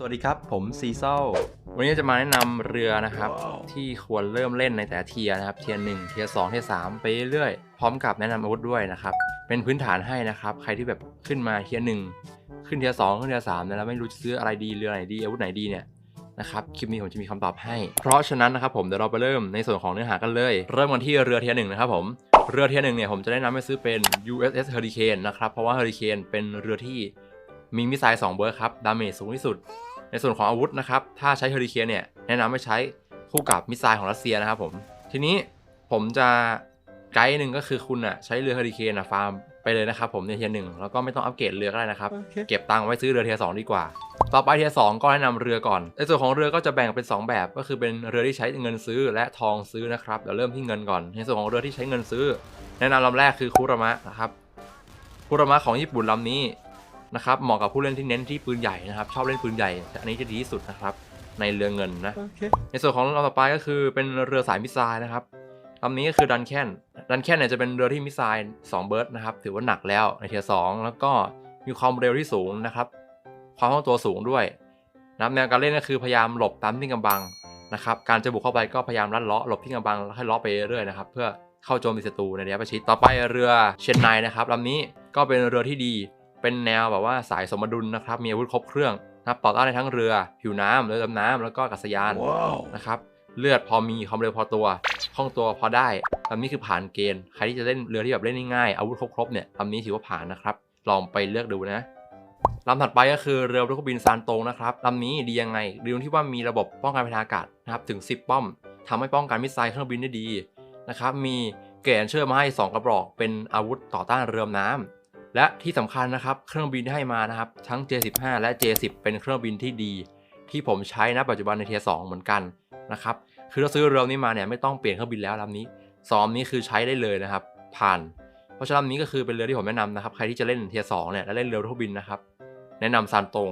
สวัสดีครับ ผมซีเซลวันนี้จะมาแนะนำเรือนะครับ ที่ควรเริ่มเล่นในแต่ละเทียร์นะครับ เทียร์หนึ่งเทียร์สองเทียร์สามไปเรื่อยๆพร้อมกับแนะนำอาวุธด้วยนะครับ เป็นพื้นฐานให้นะครับ ใครที่แบบขึ้นมาเทียร์หนึ่งขึ้นเทียร์สองขึ้นเทียร์สามแล้วไม่รู้จะซื้ออะไรดีเรือไหนดีอาวุธไหนดีเนี่ยนะครับคลิปนี้ผมจะมีคำตอบให้ เพราะฉะนั้นนะครับผมเดี๋ยวเราไปเริ่มในส่วนของเนื้อหากันเลย เริ่มกันที่เรือเทียร์หนึ่งนะครับผมเรือเทียร์หนึ่งเนี่ยผมจะแนะนำให้ซื้อเป็น USS Hurricane นะครับเพราะว่า Hurricane เป็นเรือที่มีมิสไซล์2เบอร์ครับดาเมจสูงที่สุด ในส่วนของอาวุธนะครับ ถ้าใช้เฮอริเคนเนี่ยแนะนำให้ใช้คู่กับมิสไซล์ของรัสเซียนะครับผม ทีนี้ผมจะไกด์หนึ่งก็คือคุณอะใช้เรือเฮอริเคนอะฟาร์มไปเลยนะครับผมในเทียร์หนึ่งแล้วก็ไม่ต้องอัปเกรดเรือก็ได้นะครับเก็บตังค์ไว้ซื้อเรือเทียร์สองดีกว่า ต่อไปเทียร์สองก็แนะนำเรือก่อนในส่วนของเรือก็จะแบ่งเป็น 2 แบบ ก็คือเป็นเรือที่ใช้เงินซื้อและทองซื้อนะครับเดี๋ยวเริ่มที่เงินก่อน ในส่วนของเรือที่ใช้เงินซื้อ แนะนำลำแรกคือคุรามะนะครับคุรามะของญี่ปุ่นลำนี้ นะครับเหมาะกับผู้เล่นที่เน้นที่ปืนใหญ่นะครับชอบเล่นปืนใหญ่อันนี้จะดีที่สุดนะครับในเรือเงินนะในส่วนของลำต่อไปก็คือเป็นเรือสายมิสไซล์นะครับลำนี้ก็คือดันแคนดันแคนเนี่ยจะเป็นเรือที่มิสไซล์2เบิร์ดนะครับถือว่าหนักแล้วในเทียร์สองแล้วก็มีความเร็วที่สูงนะครับ ความคล่องตัวสูงด้วยนะครับแนวการเล่นก็คือพยายามหลบตามที่กำบังนะครับการจะบุกเข้าไปก็พยายามลัดเลาะหลบที่กำบังแล้วให้เลาะไปเรื่อยๆนะครับเพื่อเข้าโจมตีศัตรูในระยะประชิดต่อไปเรือเชนไนนะครับลำนี้ก็เป็นเรือที่ดี เป็นแนวแบบว่าสายสมดุลนะครับ มีอาวุธครบเครื่องนะครับต่อต้านในทั้งเรือ ผิวน้ำเรือดำน้ำแล้วก็อากาศยานนะครับเลือดพอมีความเร็วพอตัวคล่องตัวพอได้ลำนี้คือผ่านเกณฑ์ใครที่จะเล่นเรือที่แบบเล่นง่ายๆอาวุธครบๆเนี่ยลำนี้ถือว่าผ่านนะครับ ลองไปเลือกดูนะลำถัดไปก็คือเรือรบเครื่องบินซานตงนะครับลำนี้ดียังไงดีตรงที่ว่ามีระบบป้องกันภัยทางอากาศนะครับถึง 10 ป้อมทำให้ป้องกันมิสไซล์เครื่องบินได้ดีนะครับมีเกรดเชื่อมาให้ 2 กระบอกเป็นอาวุธต่อต้านเรือดำน้ำ และที่สำคัญนะครับเครื่องบินที่ให้มานะครับทั้ง J15 และ J10 เป็นเครื่องบินที่ดี ที่ผมใช้ณปัจจุบันในเทียร์สเหมือนกันนะครับคือถ้าซื้อเรือนี้มาเนี่ยไม่ต้องเปลี่ยนเครื่องบินแล้วลำนี้ซ้อมนี้คือใช้ได้เลยนะครับ ผ่าน เพราะฉะนั้นลำนี้ก็คือเป็นเรือที่ผมแนะนำนะครับใครที่จะเล่นเทียร์สเนี่ยและเล่นเรือเครื่องบินนะครับแนะนำซานตง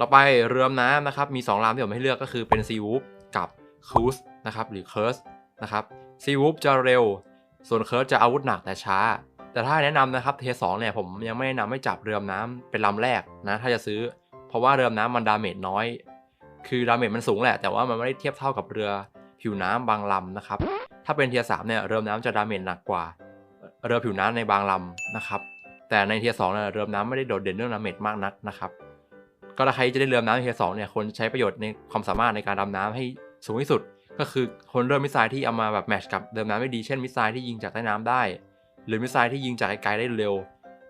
ต่อไปเรือดำน้ำนะครับมี2ลำที่ผมให้เลือกก็คือเป็นซีวูฟกับคูสนะครับหรือเคิร์สนะครับซีวูฟจะเร็ว ส่วนเคิร์สจะอาวุธหนักแต่ช้า แต่ถ้าแนะนำนะครับเทียร์สเนี่ยผมยังไม่แนะนำให้จับเรือน้ำเป็นลำแรกนะถ้าจะซื้อ เพราะว่าเรือน้ำมันดาเมจน้อย คือดาเมจมันสูงแหละ แต่ว่ามันไม่ได้เทียบเท่ากับเรือผิวน้ำบางลำนะครับถ้าเป็นเทียร์สเนี่ยเรือน้ำจะดาเมจหนักกว่า เรือผิวน้ำในบางลำนะครับแต่ในเทียสองเนี่ยเรือน้ำไม่ได้โดดเด่นเรื่องดาเมจมากนักนะครับก็ถ้าใครจะได้เรือน้ำในเทียสองเนี่ยควรใช้ประโยชน์ในความสามารถในการดำน้ำให้สูงที่สุด ก็คือคนเรือมิสไซล์ที่เอามาแบบแมชกับเรือน้ำไม่ดีเช่นมิสไซล์ที่ยิงจากใต้น้ำได้ หรือมิสไซล์ที่ยิงจากไกลๆได้เร็ว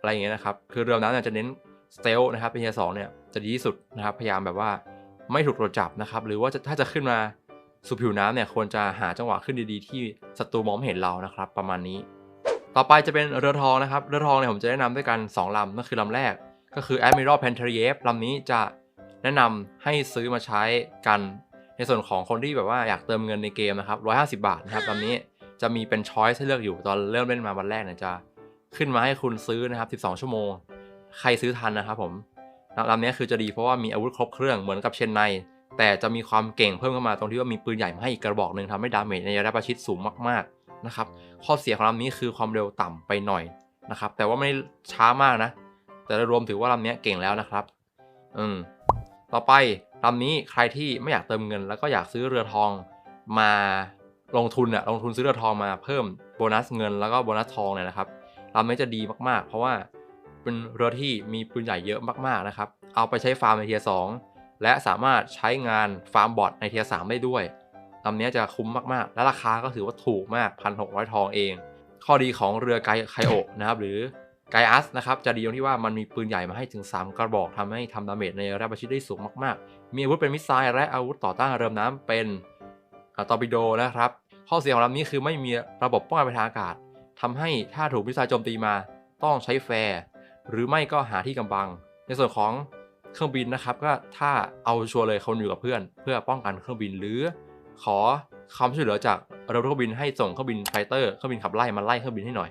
อะไรอย่างเงี้ยนะครับคือเรือดำน้ำเนี่ยจะเน้นสเตลนะครับเป็นเทียร์สองเนี่ยจะดีที่สุดนะครับพยายามแบบว่าไม่ถูกตรวจจับนะครับหรือว่าจะถ้าจะขึ้นมาสู่ผิวน้ำเนี่ยควรจะหาจังหวะขึ้นดีๆ ที่ศัตรูมองไม่เห็นเรานะครับประมาณนี้ ต่อไปจะเป็นเรือทองนะครับเรือทองเนี่ยผมจะแนะนำด้วยกัน 2ลำนั่นคือลำแรก ก็คือ Admiral p a n t e r i e v ลำนี้จะแนะนำให้ซื้อมาใช้กันในส่วนของคนที่แบบว่าอยากเติมเงินในเกมนะครับ150 บาทนะครับลำนี้ จะมีเป็นช้อยส์ให้เลือกอยู่ตอนเริ่มเล่นมาวันแรกเนี่ยจะขึ้นมาให้คุณซื้อนะครับ 12 ชั่วโมง ใครซื้อทันนะครับผมลำนี้คือจะดีเพราะว่ามีอาวุธครบเครื่องเหมือนกับเชนไน แต่จะมีความเก่งเพิ่มเข้ามาตรงที่ว่ามีปืนใหญ่มาให้อีกกระบอกหนึ่งทำให้ดาเมจในระยะประชิดสูงมากๆนะครับ ข้อเสียของลำนี้คือความเร็วต่ำไปหน่อยนะครับ แต่ว่าไม่ช้ามากนะ แต่รวมถือว่าลำนี้เก่งแล้วนะครับ อืม ต่อไปลำนี้ใครที่ไม่อยากเติมเงิน แล้วก็อยากซื้อเรือทองมา ลงทุนอะลงทุนซื้อเรือทองมาเพิ่มโบนัสเงินแล้วก็โบนัสทองเนี่ยนะครับลำนี้จะดีมากๆ เพราะว่าเป็นเรือที่มีปืนใหญ่เยอะมากๆนะครับ เอาไปใช้ฟาร์มในเทียสองและสามารถใช้งานฟาร์มบอทในเทียสามได้ด้วยลำนี้จะคุ้มมากๆ และราคาก็ถือว่าถูกมาก1,600ทองเอง ข้อดีของเรือไกไคโอะนะครับหรือไกอัสนะครับจะดีตรงที่ว่ามันมีปืนใหญ่มาให้ถึง 3 กระบอกทำให้ทำดาเมจในระยะประชิดได้สูงมากๆ มีอาวุธเป็นมิสไซล์และอาวุธต่อต้านเรือน้ำเป็น ตอร์ปิโดนะครับ ข้อเสียของลำนี้คือไม่มีระบบป้องกันภัยทางอากาศทำให้ถ้าถูกมิสไซล์โจมตีมาต้องใช้แฟร์หรือไม่ก็หาที่กำบัง ในส่วนของเครื่องบินนะครับ ก็ถ้าเอาชัวร์เลยคนอยู่กับเพื่อน เพื่อป้องกันเครื่องบินหรือ ขอความช่วยเหลือจากเรือเครื่องบินให้ส่งเครื่องบินไฟเตอร์เครื่องบินขับไล่มาไล่เครื่องบินให้หน่อย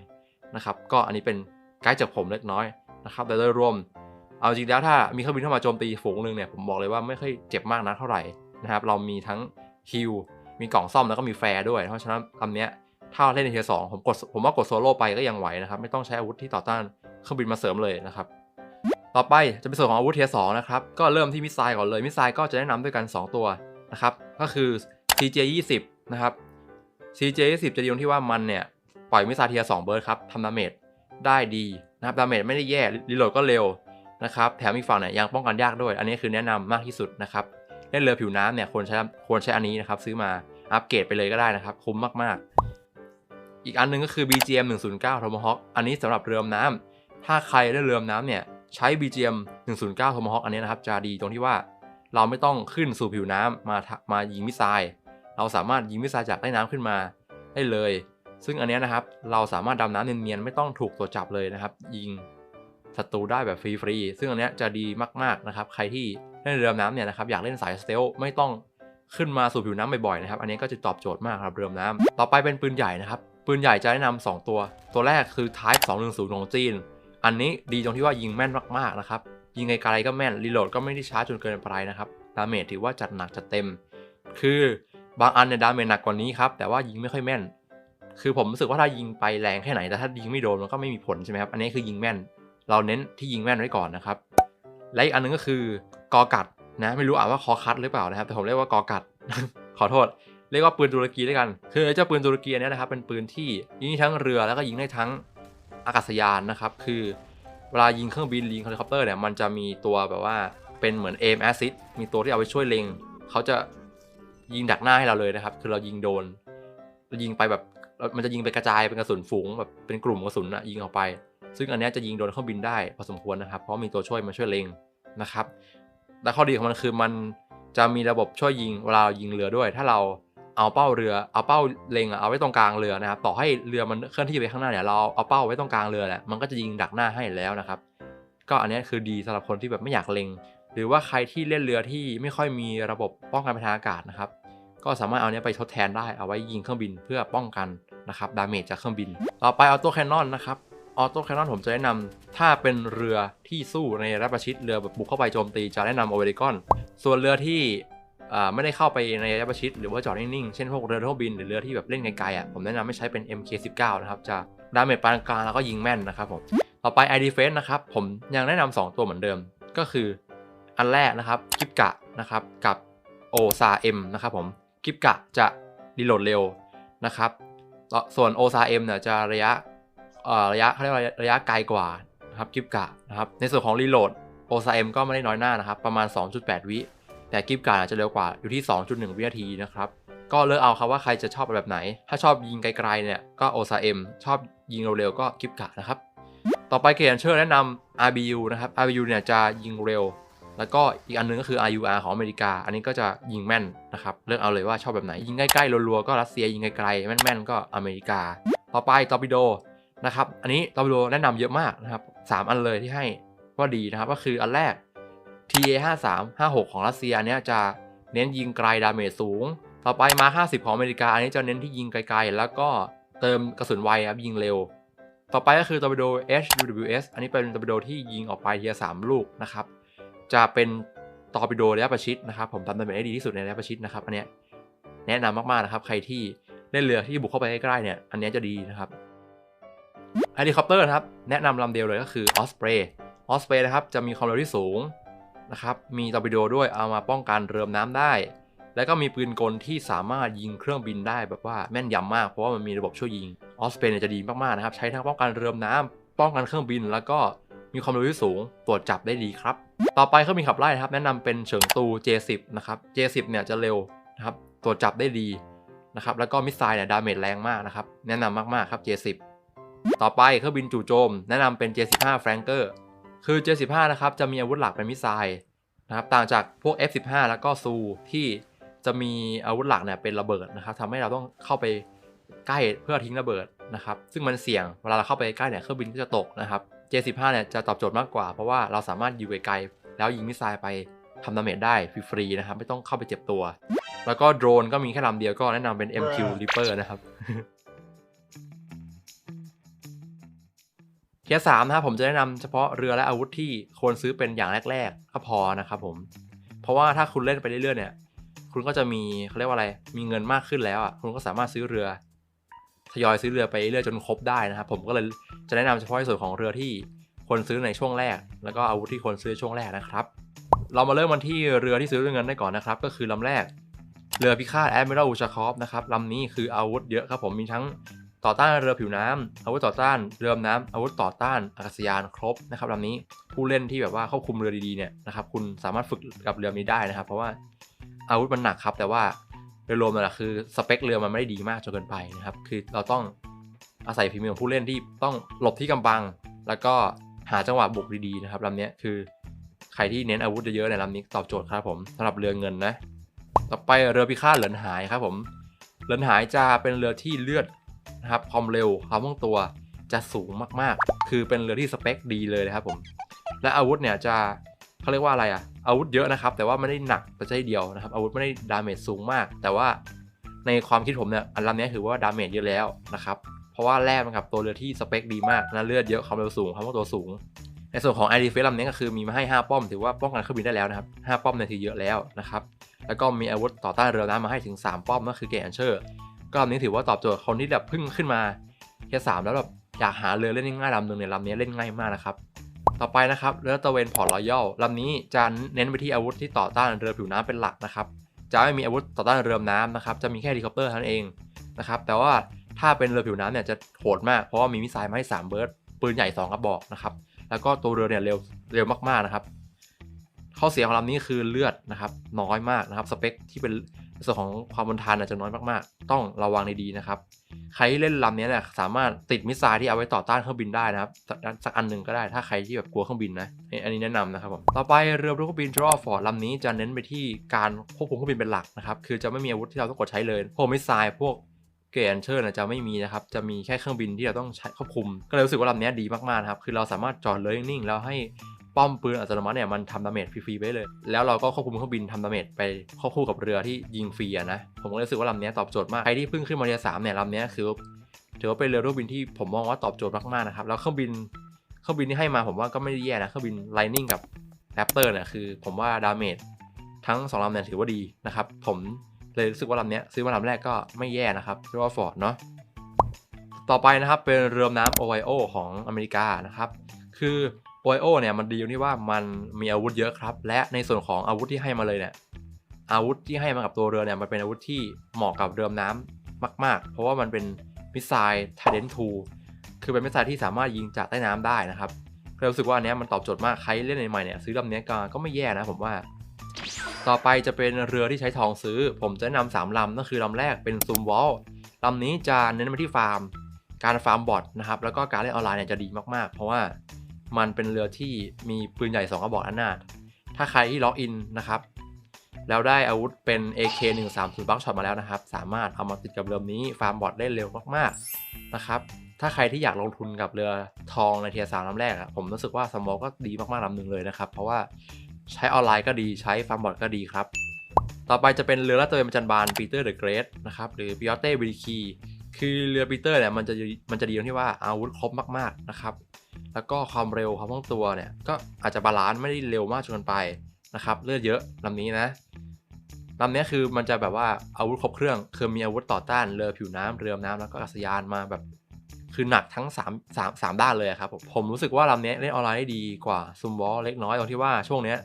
นะครับก็อันนี้เป็นไกด์จากผมเล็กน้อยนะครับแต่โดยรวม เอาจริงแล้วถ้ามีเครื่องบินเข้ามาโจมตีฝูงหนึ่งเนี่ยผมบอกเลยว่าไม่ค่อยเจ็บมากนะเท่าไหร่นะครับเรามีทั้งฮิล มีกล่องซ่อมแล้วก็มีแฟร์ด้วย เพราะฉะนั้นลำเนี้ยถ้าเล่นในเทียสองผมกดผมว่ากดโซโล่ไปก็ยังไหวนะครับ ไม่ต้องใช้อาวุธที่ต่อต้านเครื่องบินมาเสริมเลยนะครับต่อไปจะเป็นส่วนของอาวุธเทียสองนะครับก็เริ่มที่มิสไซล์ก่อนเลยมิสไซล์ก็จะแนะนำด้วยกัน 2 ตัวนะครับก็คือ CJ 20นะครับ CJ 20จะดีตรงที่ว่ามันเนี่ยปล่อยมิสไซล์เทียสองเบิร์ดครับทำดาเมจได้ดีนะครับดาเมจไม่ได้แย่รีโหลดก็เร็วนะครับแถมอีกฝั่งเนี่ยยังป้องกันยากด้วย อันนี้คือแนะนำมากที่สุดนะครับ เล่นเรือผิวน้ำเนี่ยควรใช้ควรใช้อันนี้นะครับ ซื้อมาอัปเกรดไปเลยก็ได้นะครับ คุ้มมากๆ อีกอันหนึงก็คือ BGM 109 Tomahawk อันนี้สำหรับเรือน้ำถ้าใครเล่นเรือน้ำเนี่ยใช้ BGM 109 Tomahawk อันนี้นะครับจะดีตรงที่ว่าเราไม่ต้องขึ้นสู่ผิวน้ำมามายิงมิสไซล์เราสามารถยิงมิสไซล์จากใต้น้ำขึ้นมาได้เลย ซึ่งอันนี้นะครับเราสามารถดำน้ำเนียนๆไม่ต้องถูกตัวจับเลยนะครับ ยิง ศัตรูได้แบบฟรีๆ ซึ่งอันเนี้ยจะดีมากๆนะครับ ใครที่เล่นเรือดำน้ำเนี่ยนะครับอยากเล่นสายสเตลไม่ต้องขึ้นมาสู่ผิวน้ำบ่อยๆนะครับ อันนี้ก็จะตอบโจทย์มากครับเรือดำน้ำต่อไปเป็นปืนใหญ่นะครับ ปืนใหญ่จะแนะนำ2ตัว ตัวแรกคือ Type 210 ของจีน อันนี้ดีตรงที่ว่ายิงแม่นมากๆนะครับ ยิงไกลๆก็แม่น รีโหลดก็ไม่ได้ช้าจนเกินไปนะครับ ดาเมจถือว่าจัดหนักจัดเต็ม คือบางอันเนี่ยดาเมจหนักกว่านี้ครับ แต่ว่ายิงไม่ค่อยแม่น คือผมรู้สึกว่าถ้ายิงไปแรงแค่ไหน แต่ถ้ายิงไม่โดนมันก็ไม่มีผลใช่ไหมครับ อันนี้คือยิงแม่น เราเน้นที่ยิงแม่นไว้ก่อนนะครับ และอีกอันนึงก็คือกอกัดนะไม่รู้อ่านว่าคอคัดหรือเปล่านะครับ แต่ผมเรียกว่ากอกัด ขอโทษ เรียกว่าปืนตุรกีด้วยกัน คือเจ้าปืนตุรกีนเนี้ยนะครับ เป็นปืนที่ยิงทั้งเรือแล้วก็ยิงได้ทั้งอากาศยานนะครับ คือเวลายิงเครื่องบินยิงเฮลิคอปเตอร์เนี่ยมันจะมีตัวแบบว่าเป็นเหมือน aim assist มีตัวที่เอาไปช่วยเล็งเขาจะยิงดักหน้าให้เราเลยนะครับ คือเรายิงโดนเรายิงไปแบบมันจะยิงไปกระจายเป็นกระสุนฝูงแบบเป็นกลุ่มกระสุนอะยิงออกไป ซึ่งอันนี้จะยิงโดนเครื่องบินได้พอสมควรนะครับ เพราะมีตัวช่วยมาช่วยเล็งนะครับและข้อดีของมันคือมันจะมีระบบช่วยยิงเวลาเรายิงเรือด้วย ถ้าเราเอาเป้าเรือเอาเป้าเล็งเอาไว้ตรงกลางเรือนะครับ ต่อให้เรือมันเคลื่อนที่ไปข้างหน้าเนี่ยเราเอาเป้าไว้ตรงกลางเรือแหละมันก็จะยิงดักหน้าให้แล้วนะครับ ก็อันนี้คือดีสำหรับคนที่แบบไม่อยากเล็ง หรือว่าใครที่เล่นเรือที่ไม่ค่อยมีระบบป้องกันภัยทางอากาศนะครับ ก็สามารถเอาเนี้ยไปทดแทนได้เอาไว้ยิงเครื่องบินเพื่อป้องกันนะครับดาเมจจากเครื่องบิน ต่อไปออโต้แคนนอนนะครับ ออโต้แคนนอนผมจะแนะนำถ้าเป็นเรือที่สู้ในระประชิดเรือแบบบุกเข้าไปโจมตีจะแนะนำโอเวอริกอน ส่วนเรือที่ไม่ได้เข้าไปในระยะประชิดหรือว่าจอดนิ่งๆ เช่นพวกเรือทั่วบินหรือเรือที่แบบเล่นไกลๆอะผมแนะนำไม่ใช้เป็น MK19 นะครับ จะดาเมจปานกลางแล้วก็ยิงแม่นนะครับผมต่อไป i Defense นะครับ ผมยังแนะนำ2ตัวเหมือนเดิม ก็คืออันแรกนะครับกิฟกะนะครับกับโอซาเอ็มนะครับผมกิฟกะจะรีโหลดเร็วนะครับต่อส่วนโอซาเอ็มเนี่ยจะระยะ ระยะเขาเรียกว่าระยะไกลกว่านะครับกิฟกะนะครับในส่วนของรีโหลดโอซาเอ็มก็ไม่ได้น้อยหน้านะครับ ประมาณ 2.8 วิ แต่กิฟการ์อาจจะเร็วกว่าอยู่ที่ 2.1 วินาทีนะครับ ก็เลือกเอาครับว่าใครจะชอบแบบไหน ถ้าชอบยิงไกลๆเนี่ยก็โอซาเอ็มชอบยิงเร็วๆก็กิฟการ์นะครับ ต่อไปเกรนเชอร์แนะนำ RBU นะครับ RBU เนี่ยจะยิงเร็ว แล้วก็อีกอันนึงก็คือ RUR ของอเมริกา อันนี้ก็จะยิงแม่นนะครับเลือกเอาเลยว่าชอบแบบไหนยิงใกล้ๆรัวๆก็รัสเซียยิงไกลๆแม่นๆก็อเมริกา ต่อไปตอร์ปิโด นะครับ อันนี้ตอร์ปิโดแนะนำเยอะมากนะครับสามอันเลยที่ให้ว่าดีนะครับ ก็คืออันแรก TA 5 3 5 6 ของรัสเซียเนี้ยจะเน้นยิงไกลดาเมจสูง ต่อไปมา 50 ของอเมริกา อันนี้จะเน้นที่ยิงไกลๆ แล้วก็เติมกระสุนไวครับยิงเร็ว ต่อไปก็คือตอร์ปิโด HUWS อันนี้เป็นตอร์ปิโดที่ยิงออกไปทีละสามลูกนะครับ จะเป็นตอร์ปิโดระยะประชิดนะครับ ผมทำดาเมจได้ดีที่สุดในระยะประชิดนะครับ อันเนี้ยแนะนำมากๆนะครับ ใครที่เล่นเรือที่บุกเข้าไปใกล้ๆเนี่ย อันนี้จะดีนะครับ เฮลิคอปเตอร์นะครับ แนะนำลำเดียวเลยก็คือ Osprey Osprey นะครับ จะมีความเร็วที่สูงนะครับ มีตอร์ปิโดด้วยเอามาป้องกันเรือน้ำได้ แล้วก็มีปืนกลที่สามารถยิงเครื่องบินได้แบบว่าแม่นยำมาก เพราะว่ามันมีระบบช่วยยิงออสเปนเนี่ยจะดีมากๆนะครับ ใช้ทั้งป้องกันเรือน้ำป้องกันเครื่องบิน แล้วก็มีความเร็วที่สูง ตรวจจับได้ดีครับ ต่อไปเครื่องบินขับไล่นะครับ แนะนำเป็นเฉิงตู J10 นะครับ J10 เนี่ยจะเร็วนะครับ ตรวจจับได้ดีนะครับ แล้วก็มิสไซล์เนี่ยดาเมจแรงมากนะครับ แนะนำมากๆครับ J10 ต่อไปเครื่องบินจู่โจม แนะนำเป็น J15 Flanker คือ J15 นะครับจะมีอาวุธหลักเป็นมิสไซล์นะครับต่างจากพวก F15 แล้วก็ซูที่จะมีอาวุธหลักเนี่ยเป็นระเบิดนะครับทำให้เราต้องเข้าไปใกล้เพื่อทิ้งระเบิดนะครับซึ่งมันเสี่ยงเวลาเราเข้าไปใกล้เนี่ยเครื่องบินก็จะตกนะครับ J15 เนี่ยจะตอบโจทย์มากกว่า เพราะว่าเราสามารถอยู่ไกลๆแล้วยิงมิสไซล์ไปทำดาเมจได้ฟรีๆนะครับไม่ต้องเข้าไปเจ็บตัว แล้วก็โดรนก็มีแค่ลำเดียวก็แนะนำเป็น MQ Reaper นะครับ เทียสามนะครับผมจะแนะนำเฉพาะเรือและอาวุธที่ควรซื้อเป็นอย่างแรก ๆ ก็พอนะครับผม เพราะว่าถ้าคุณเล่นไปเรื่อยๆเนี่ย คุณก็จะมีเขาเรียกว่าอะไร มีเงินมากขึ้นแล้วอะ คุณก็สามารถซื้อเรือทยอยซื้อเรือไปเรื่อยจนครบได้นะครับผมก็เลยจะแนะนำเฉพาะในส่วนของเรือที่ควรซื้อในช่วงแรก แล้วก็อาวุธที่ควรซื้อช่วงแรกนะครับ เรามาเริ่มกันที่เรือที่ซื้อด้วยเงินได้ก่อนนะครับ ก็คือลำแรกเรือพิฆาตแอดมิรัลอูชาคอฟนะครับลำนี้คืออาวุธเยอะครับผมมีทั้ง ต่อต้านเรือผิวน้ำอาวุธต่อต้านเรือดำน้ำอาวุธต่อต้านอากาศยานครบนะครับลำนี้ผู้เล่นที่แบบว่าควบคุมเรือดีๆเนี่ยนะครับคุณสามารถฝึกกับเรือนี้ได้นะครับ เพราะว่าอาวุธมันหนักครับ แต่ว่าโดยรวมแล้วคือสเปคเรือมันไม่ได้ดีมากจนเกินไปนะครับคือเราต้องอาศัยฝีมือของผู้เล่นที่ต้องหลบที่กำบัง แล้วก็หาจังหวะบุกดีๆนะครับลำนี้คือใครที่เน้นอาวุธเยอะๆในลำนี้ตอบโจทย์ครับผมสำหรับเรือเงินนะต่อไปเรือพิฆาตเหรินหายครับผมเหรินหายจะเป็นเรือที่เลือด นะครับความเร็วความคล่องตัวจะสูงมากๆ คือเป็นเรือที่สเปคดีเลยนะครับผม และอาวุธเนี่ยจะเขาเรียกว่าอะไรอะอาวุธเยอะนะครับ แต่ว่าไม่ได้หนักแต่ใช่เดียวนะครับ อาวุธไม่ได้ดาเมจสูงมาก แต่ว่าในความคิดผมเนี่ยอันลำนี้ถือว่าดาเมจเยอะแล้วนะครับเพราะว่าแลกมันกับตัวเรือที่สเปคดีมากนะเลือดเยอะความเร็วสูงความคล่องตัวสูง ในส่วนของไอดีเฟลลำนี้ก็คือมีมาให้ 5 ป้อม ถือว่าป้องกันเครื่องบินได้แล้วนะครับ5ป้อมเนี่ยถือเยอะแล้วนะครับแล้วก็มีอาวุธต่อต้านเรือน้ำมาให้ถึง 3 ป้อมก็คือเกตแอนเชอร์ ก็ลำนี้ถือว่าตอบโจทย์คนที่แบบเพิ่งขึ้นมาแค่สามแล้วแบบอยากหาเรือเล่นง่ายลำหนึ่งเนี่ยลำนี้เล่นง่ายมากนะครับ ต่อไปนะครับเรือตะเวนพอร์ตรอยัลลำนี้จะเน้นไปที่อาวุธที่ต่อต้านเรือผิวน้ำเป็นหลักนะครับจะไม่มีอาวุธต่อต้านเรือน้ำนะครับจะมีแค่เฮลิคอปเตอร์เท่านั้นเองนะครับแต่ว่าถ้าเป็นเรือผิวน้ำเนี่ยจะโหดมากเพราะว่ามีมิสไซล์มาให้3เบิร์ดปืนใหญ่2กระบอกนะครับแล้วก็ตัวเรือเนี่ยเร็วเร็วมากๆนะครับข้อเสียของลำนี้คือเลือดนะครับน้อยมากนะครับสเปคที่เป็น ส่วนของความบนทานอาจจะน้อยมากๆ ต้องระวังดีๆนะครับ ใครที่เล่นลำนี้เนี่ยสามารถติดมิสไซล์ที่เอาไว้ต่อต้านเครื่องบินได้นะครับสักอันหนึ่งก็ได้ถ้าใครที่แบบกลัวเครื่องบินนะอันนี้แนะนำนะครับผมต่อไปเรือรบเครื่องบินทรอฟอร์ดลำนี้จะเน้นไปที่การควบคุมเครื่องบินเป็นหลักนะครับคือจะไม่มีอาวุธที่เราต้องกดใช้เลยพวกมิสไซล์พวกเกรนเชอร์จะไม่มีนะครับ จะมีแค่เครื่องบินที่เราต้องใช้ควบคุม ก็เลยรู้สึกว่าลำนี้ดีมากๆครับ คือเราสามารถจอดเลยนิ่งๆแล้วให้ ป้อมปืนอัตโนมัติเนี่ยมันทำดาเมจฟรีๆไปเลย แล้วเราก็ควบคุมเครื่องบินทำดาเมจไปควบคู่กับเรือที่ยิงฟรีอะนะผมก็รู้สึกว่าลำนี้ตอบโจทย์มากใครที่เพิ่งขึ้นมาเรียสามเนี่ยลำนี้คือถือว่าเป็นเรือรบบินที่ผมมองว่าตอบโจทย์มากๆนะครับแล้วเครื่องบินเครื่องบินที่ให้มาผมว่าก็ไม่ได้แย่นะเครื่องบิน Lightning กับ Raptor เนี่ยคือผมว่าดาเมจทั้งสองลำเนี่ยถือว่าดีนะครับผมเลยรู้สึกว่าลำนี้ซื้อมาลำแรกก็ไม่แย่นะครับเรียกว่าฟอร์ดเนาะต่อไปนะครับเป็นเรือน้ำโอไ o ของอเมริกานะครับคือ โอไ o เนี่ยมันดีตรงที่ว่ามันมีอาวุธเยอะครับ และในส่วนของอาวุธที่ให้มาเลยเนี่ยอาวุธที่ให้มากับตัวเรือเนี่ยมันเป็นอาวุธที่เหมาะกับเรือน้ำมาก ๆ เพราะว่ามันเป็นมิสไซล์ไทเดนทูคือเป็นมิสไซล์ที่สามารถยิงจากใต้น้ำได้นะครับก็รู้สึกว่าอันนี้มันตอบโจทย์มากใครเล่นใหม่ๆเนี่ยซื้อลำเนี้ยก็ก็ไม่แย่นะผมว่า ต่อไปจะเป็นเรือที่ใช้ทองซื้อ ผมจะนะนำสามลำนั่นคือลำแรกเป็นซูมวอลลำนี้จะเน้นไปที่ฟาร์ม การฟาร์มบอทนะครับแล้วก็การเล่นออนไลน์เนี่ยจะดีมากๆ เพราะว่า มันเป็นเรือที่มีปืนใหญ่ 2 กระบอกอันนาดถ้าใครที่ล็อกอินนะครับ แล้วได้อาวุธเป็น AK 1 3 0บัคช็อตมาแล้วนะครับ สามารถเอามาติดกับเรือนี้ฟาร์มบอทได้เร็วมากๆนะครับ ถ้าใครที่อยากลงทุนกับเรือทองในเทียสามลำแรกอะผมรู้สึกว่าสมอลก็ดีมากๆลำหนึ่งเลยนะครับ เพราะว่าใช้ออนไลน์ก็ดีใช้ฟาร์มบอทก็ดีครับ ต่อไปจะเป็นเรือลาดตระเวนประจันบานปีเตอร์เดอะเกรทนะครับหรือปิออเต้วิลิคีคือเรือปีเตอร์เนี่ยมันจะมันจะดีตรงที่ว่าอาวุธครบมากๆนะครับ แล้วก็ความเร็วความคล่องตัวเนี่ยก็อาจจะบาลานซ์ไม่ได้เร็วมากจนเกินไปนะครับเลือดเยอะลำนี้นะลำนี้คือมันจะแบบว่าอาวุธครบเครื่องคือมีอาวุธต่อต้านเรือผิวน้ำเรือน้ำแล้วก็อากาศยานมาแบบคือหนักทั้ง3 3 3ด้านเลยครับผมผมรู้สึกว่าลำนี้เล่นออนไลน์ได้ดีกว่าซุมวอลเล็กน้อยตรงที่ว่าช่วงเนี้ย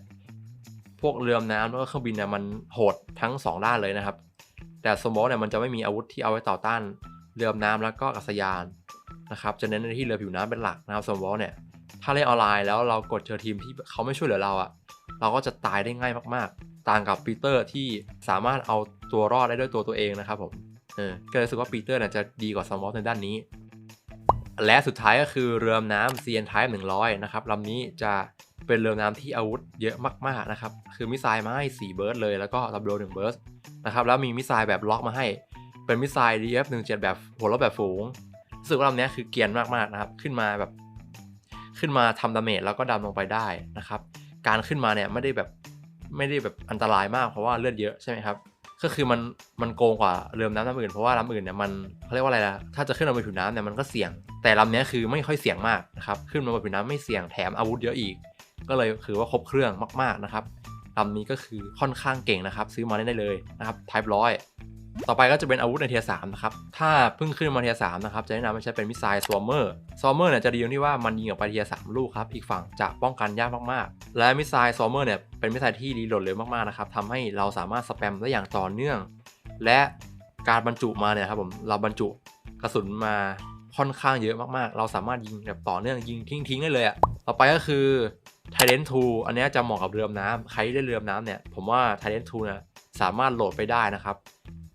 พวกเรือน้ำแล้วก็เครื่องบินเนี่ยมันโหดทั้ง 2 ด้านเลยนะครับ แต่ซุมวอลเนี่ยมันจะไม่มีอาวุธที่เอาไว้ต่อต้านเรือน้ำแล้วก็อากาศยาน นะครับจะเน้นในที่เรือผิวน้ำเป็นหลักนะครับซุมวอลเนี่ยถ้าเล่นออนไลน์แล้วเรากดเจอทีมที่เขาไม่ช่วยเหลือเราอะเราก็จะตายได้ง่ายมากๆ ต่างกับปีเตอร์ที่สามารถเอาตัวรอดได้ด้วยตัวตัวเองนะครับผมเออก็เลยรู้สึกว่าปีเตอร์เนี่ยจะดีกว่าสมอลในด้านนี้ และสุดท้ายก็คือเรือน้ำ CN Type 100 นะครับลำนี้จะเป็นเรือน้ำที่อาวุธเยอะมากๆนะครับคือมิสไซล์มาให้4เบิร์ดเลยแล้วก็ดับเบิลหนึ่งเบิร์ดนะครับแล้วมีมิสไซล์แบบล็อกมาให้เป็นมิสไซล์ DF17 แบบหัวรบแบบฝูงรู้ สึกว่าลำนี้คือเกียนมากๆนะครับ ขึ้นมาแบบ ขึ้นมาทำดาเมจแล้วก็ดำลงไปได้นะครับ การขึ้นมาเนี่ยไม่ได้แบบไม่ได้แบบอันตรายมากเพราะว่าเลือดเยอะใช่ไหมครับ ก็คือมันมันโกงกว่าเรือมน้ำลำอื่นเพราะว่าลำอื่นเนี่ยมันเขาเรียกว่าอะไรล่ะถ้าจะขึ้นมาบนผิวน้ำเนี่ยมันก็เสี่ยง แต่ลำนี้คือไม่ค่อยเสี่ยงมากนะครับ ขึ้นมาบนผิวน้ำไม่เสี่ยงแถมอาวุธเยอะอีก ก็เลยคือว่าครบเครื่องมาก ๆนะครับลำนี้ก็คือค่อนข้างเก่งนะครับ ซื้อมาเล่นได้เลยนะครับ Type ร้อย ต่อไปก็จะเป็นอาวุธในเทียร์สามนะครับ ถ้าเพิ่งขึ้นมาเทียร์สามนะครับ จะแนะนำให้ใช้เป็นมิสไซล์สวอมเมอร์สวอมเมอร์เนี่ยจะดีตรงที่ว่ามันยิงออกไปเทียร์สามลูกครับ อีกฝั่งจะป้องกันยากมากๆ และมิสไซล์สวอมเมอร์เนี่ยเป็นมิสไซล์ที่รีโหลดเร็วมากๆนะครับทำให้เราสามารถสแปมได้อย่างต่อเนื่อง และการบรรจุมาเนี่ยครับผม เราบรรจุกระสุนมาค่อนข้างเยอะมากๆ เราสามารถยิงแบบต่อเนื่องยิงทิ้งๆได้เลยอะต่อไปก็คือไทเดนทูอันนี้จะเหมาะกับเรือดำน้ำใครที่เล่นเรือดำน้ำเนี่ย ผมว่าไทเดนทูนี่ยสามารถโหลดไปได้นะครับ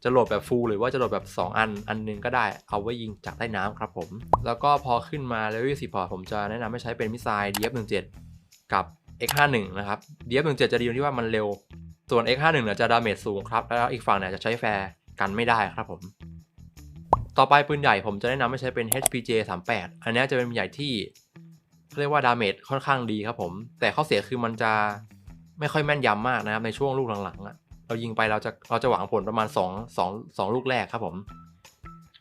จะโหลดแบบฟูลหรือว่าจะโหลดแบบ 2 อัน อันหนึงก็ได้เอาไว้ยิงจากใต้น้ำครับผม แล้วก็พอขึ้นมาเลเวล10พอผมจะแนะนำให้ใช้เป็นมิสไซล์ DF17 กับ X51 นะครับ DF17 จะดีตรงที่ว่ามันเร็ว ส่วน X51 เนี่ยจะดาเมจสูงครับ แล้วอีกฝั่งเนี่ยจะใช้แฟร์กันไม่ได้ครับผม ต่อไปปืนใหญ่ผมจะแนะนำให้ใช้เป็น HPJ 38อันนี้จะเป็นปืนใหญ่ที่เรียกว่าดาเมจค่อนข้างดีครับผม แต่ข้อเสียคือมันจะไม่ค่อยแม่นยำมากนะครับในช่วงลูกหลังๆอะ เรายิงไปเราจะเราจะหวังผลประมาณ 2 2 2 ลูกแรกครับผม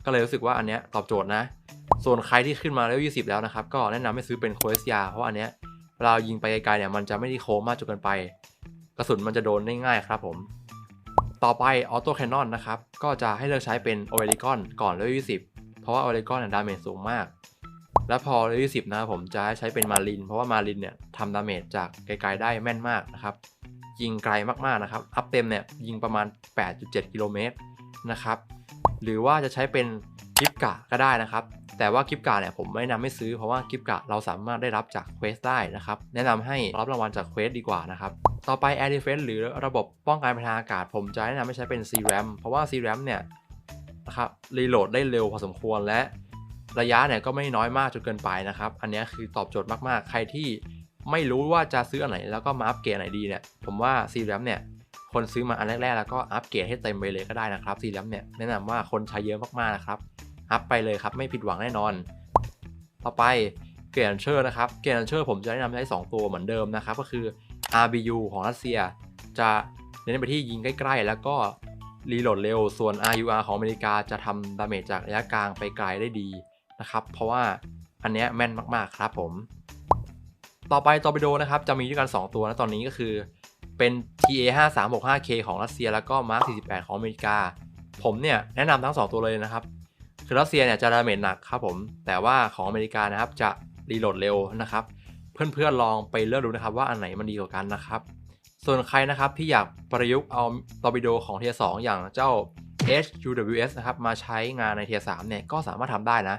ก็เลยรู้สึกว่าอันเนี้ยตอบโจทย์นะ ส่วนใครที่ขึ้นมาแล้ว 20 แล้วนะครับ ก็แนะนำให้ซื้อเป็นโคเอสยาเพราะอันเนี้ยเวลายิงไปไกลๆเนี่ยมันจะไม่ได้โค้งมากจนเกินไป กระสุนมันจะโดนได้ง่ายครับผม ต่อไปออโต้แคนนอนนะครับ ก็จะให้เลือกใช้เป็นโอเวลิกอนก่อนเลเวล20 เพราะว่าโอเวลิกอนเนี่ยดาเมจสูงมากแล้วพอเลเวล10นะครับผมจะให้ใช้เป็นมาริน เพราะว่ามารินเนี่ยทำดาเมจจากไกลๆได้แม่นมากนะครับ ยิงไกลมากๆนะครับ อัพเต็มเนี่ยยิงประมาณ 8.7 กิโลเมตรนะครับ หรือว่าจะใช้เป็นกิฟกะก็ได้นะครับ แต่ว่ากิฟกะเนี่ยผมไม่นะนำให้ซื้อเพราะว่ากิฟกะเราสามารถได้รับจากเควสได้นะครับ แนะนำให้รับรางวัลจากเควสดีกว่านะครับ ต่อไป Air Defense หรือระบบป้องกันทางอากาศ ผมจะแนะนำให้ใช้เป็น CRAM เพราะว่า CRAM เนี่ยนะครับรีโหลดได้เร็วพอสมควรและระยะเนี่ยก็ไม่น้อยมากจนเกินไปนะครับ อันนี้คือตอบโจทย์มากๆ ใครที่ ไม่รู้ว่าจะซื้ออันไหนแล้วก็มาอัปเกรดไหนดีเนี่ยผมว่า CRAM เนี่ยคนซื้อมาอันแรกๆแล้วก็อัปเกรดให้เต็มไปเลยก็ได้นะครับ CRAM เนี่ยแนะนำว่าคนใช้เยอะมากๆนะครับอัพไปเลยครับไม่ผิดหวังแน่นอน ต่อไปเกรนเชอร์นะครับเกรนเชอร์ผมจะแนะนำใช้ 2 ตัวเหมือนเดิมนะครับก็คือ RBU ของรัสเซีย จะเน้นไปที่ยิงใกล้ๆ แล้วก็รีโหลดเร็ว ส่วน RUR ของอเมริกาจะทำดาเมจจากระยะกลางไปไกลได้ดีนะครับ เพราะว่าอันเนี้ยแม่นมากๆครับผม ต่อไปตอร์ปิโดนะครับจะมีด้วยกัน 2 ตัวนะตอนนี้ก็คือเป็น TA 5 3 6 5 K ของรัสเซียแล้วก็ Mark 48 ของอเมริกา ผมเนี่ยแนะนำทั้ง 2 ตัวเลยนะครับ คือรัสเซียเนี่ยจะดาเมจหนักครับผม แต่ว่าของอเมริกานะครับจะรีโหลดเร็วนะครับ เพื่อนๆลองไปเลือกดูนะครับว่าอันไหนมันดีกว่ากันนะครับ ส่วนใครนะครับที่อยากประยุกต์เอาตอร์ปิโดของเทียร์2อย่างเจ้า HUWS นะครับมาใช้งานในเทียร์3เนี่ยก็สามารถทำได้นะ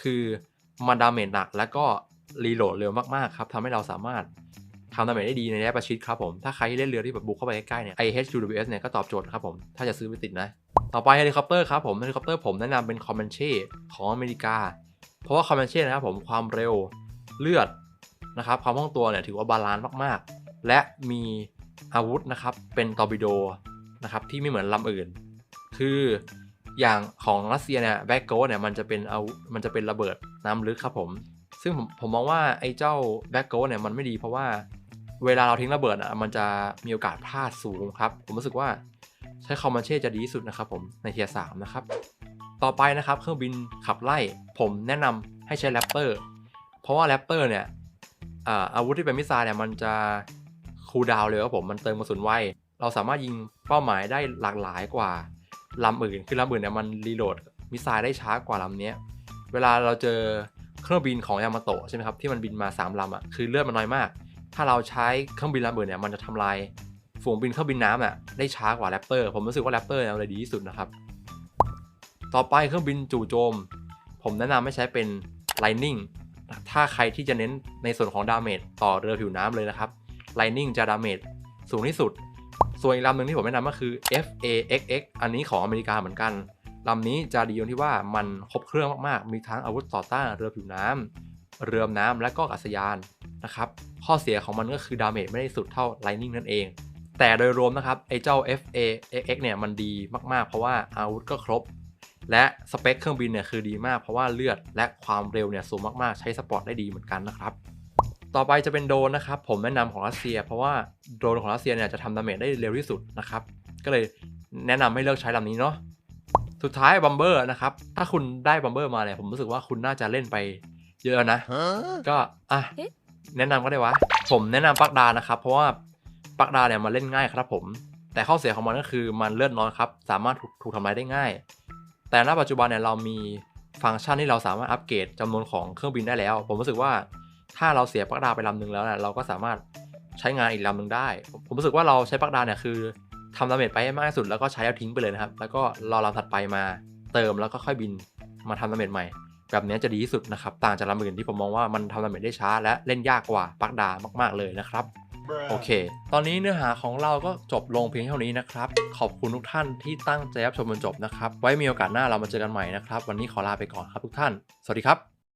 คือมันดาเมจหนักแล้วก็ รีโหลดเร็วมากๆครับทำให้เราสามารถทำดาเมจได้ดีในระยะประชิดครับผม ถ้าใครที่เล่นเรือที่แบบบุกเข้าไปใกล้ๆเนี่ย IHUWS เนี่ยก็ตอบโจทย์ครับผม ถ้าจะซื้อไปติดนะ ต่อไปเฮลิคอปเตอร์ครับผม เฮลิคอปเตอร์ผมแนะนำเป็นคอมเมนเช่ของอเมริกา เพราะว่าคอมเมนเช่นะครับผมความเร็วเลือดนะครับความคล่องตัวเนี่ยถือว่าบาลานซ์มากๆ และมีอาวุธนะครับเป็นตอร์ปิโดนะครับที่ไม่เหมือนลำอื่น คืออย่างของรัสเซียเนี่ยแบ็กโกเนี่ยมันจะเป็นเอามันจะเป็นระเบิดน้ำลึกครับผม ซึ่งผมผมมองว่าไอ้เจ้าแบ็กโกเนี่ยมันไม่ดีเพราะว่าเวลาเราทิ้งระเบิดอะมันจะมีโอกาสพลาดสูงครับ ผมรู้สึกว่าใช้คอมมานเช่จะดีที่สุดนะครับผมในเทียร์สามนะครับ ต่อไปนะครับเครื่องบินขับไล่ ผมแนะนำให้ใช้แรปเตอร์เพราะว่าแรปเตอร์เนี่ยอาอาวุธที่เป็นมิสไซล์เนี่ยมันจะคูลดาวเร็วครับผมมันเติมกระสุนไวเราสามารถยิงเป้าหมายได้หลากหลายกว่าลำอื่น คือลำอื่นเนี่ยมันรีโหลดมิสไซล์ได้ช้ากว่าลำเนี้ยเวลาเราเจอ เครื่องบินของยามาโตะใช่ไหมครับที่มันบินมา3ลำอะคือเลือดมันน้อยมาก ถ้าเราใช้เครื่องบินลำอื่นเนี่ยมันจะทำลายฝูงบินเครื่องบินน้ำอะได้ช้ากว่าแรปเตอร์ผมรู้สึกว่าแรปเตอร์เนี่ยเลยดีที่สุดนะครับต่อไปเครื่องบินจู่โจม ผมแนะนำให้ใช้เป็น Lightning ถ้าใครที่จะเน้นในส่วนของดาเมจต่อเรือผิวน้ำเลยนะครับ Lightning จะดาเมจสูงที่สุด ส่วนอีกลำหนึ่งที่ผมแนะนำก็คือ FAXX อันนี้ของอเมริกาเหมือนกัน ลำนี้จะดีตรงที่ว่ามันครบเครื่องมากๆ มีทั้งอาวุธต่อต้านเรือผิวน้ำเรือน้ำและก็อากาศยานนะครับ ข้อเสียของมันก็คือดาเมจไม่ได้สุดเท่า Lightning นั่นเอง แต่โดยรวมนะครับไอ้เจ้า FAXX เนี่ยมันดีมากๆ เพราะว่าอาวุธก็ครบ และสเปคเครื่องบินเนี่ยคือดีมาก เพราะว่าเลือดและความเร็วเนี่ยสูงมากๆ ใช้สปอร์ตได้ดีเหมือนกันนะครับต่อไปจะเป็นโดนนะครับ ผมแนะนำของรัสเซีย เพราะว่าโดนของรัสเซียเนี่ยจะทำดาเมจได้เร็วที่สุดนะครับ ก็เลยแนะนำให้เลือกใช้ลำนี้เนาะ สุดท้ายบัมเบอร์นะครับ ถ้าคุณได้บัมเบอร์มาเนี่ยผมรู้สึกว่าคุณน่าจะเล่นไปเยอะนะ ก็อะเอ๊ะแนะนำก็ได้วะ ผมแนะนำปักดานะครับ เพราะว่าปักดาเนี่ยมาเล่นง่ายครับผม แต่ข้อเสียของมันก็คือมันเลือดน้อยครับ สามารถถูกถูกทำลายได้ง่าย แต่ณปัจจุบันเนี่ยเรามีฟังก์ชันที่เราสามารถอัปเกรดจำนวนของเครื่องบินได้แล้ว ผมรู้สึกว่าถ้าเราเสียปลั๊กดาวไปลำหนึ่งแล้วเนี่ยเราก็สามารถใช้งานอีกลำหนึ่งได้ ผมผมรู้สึกว่าเราใช้ปลั๊กดาวเนี่ยคือ ทำดาเมจไปให้มากที่สุดแล้วก็ใช้แล้วทิ้งไปเลยนะครับ แล้วก็รอลำถัดไปมาเติมแล้วก็ค่อยบินมาทำดาเมจใหม่ แบบนี้จะดีที่สุดนะครับ ต่างจากลำอื่นที่ผมมองว่ามันทำดาเมจได้ช้า และเล่นยากกว่าปักดามาก ๆเลยนะครับโอเค ตอนนี้เนื้อหาของเราก็จบลงเพียงเท่านี้นะครับ ขอบคุณทุกท่านที่ตั้งใจรับชมจนจบนะครับ ไว้มีโอกาสหน้าเรามาเจอกันใหม่นะครับ วันนี้ขอลาไปก่อนครับทุกท่าน สวัสดีครับ